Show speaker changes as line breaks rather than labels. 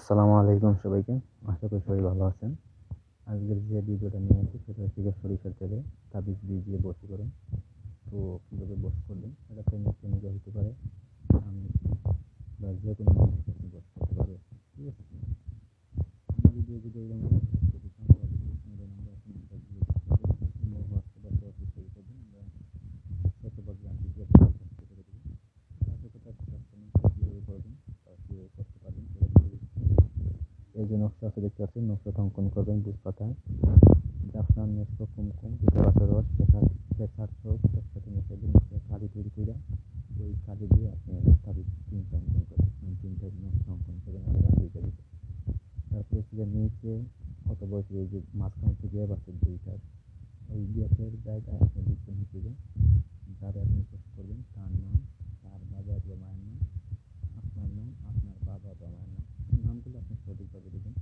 আসসালামু আলাইকুম সবাইকে। আশা করি সবাই ভালো আছেন। আজকের যে ভিডিওটা নিয়ে আসি সেটা হচ্ছে গিয়ে সরিষার তেলে তাবিজ বীজ দিয়ে বসি করেন তো কীভাবে বস করবেন? এটা প্রেমিক নিজে হতে পারে। আমি বা যে কোনো বস করতে পারে ঠিক আছে? ভিডিও যদি এরকম যদি চান তাহলে ডিসক্রিপশনে নাম্বার আছে নাম্বারগুলো দিতে হবে কিংবা হোয়াটসঅ্যাপ আছে অফিসে করবেন আমরা শতভাগ গ্যারান্টি দিয়ে আপনাকে কাজ করে দেবো তারপরে তো কাজ করবেন কীভাবে করবেন বা কীভাবে করতে পারবেন সেটা দিয়ে এই যে নকশা আছে, দেখতে পাচ্ছেন? নকশাটা অঙ্কন করবেন বুঝ পাতায়। জাফরান নকশা কুমকুম পিতলাচের রস পেশার পেশার সব একসাথে মিশিয়ে দিয়ে নকশা কালি তৈরি করে ওই কালি দিয়ে আপনি তাদের তিনটা অঙ্কন করবেন। মানে তিনটা নকশা অঙ্কন করবেন তারপরে যে নিচে কত বয়সের এই যে মাঝখানে যে গ্যাপ আছে দুইটার। ওই গ্যাপের জায়গায় আপনি লিখবেন যে যারে আপনি পোস্ট করবেন তার সঠিকভাবে দেখুন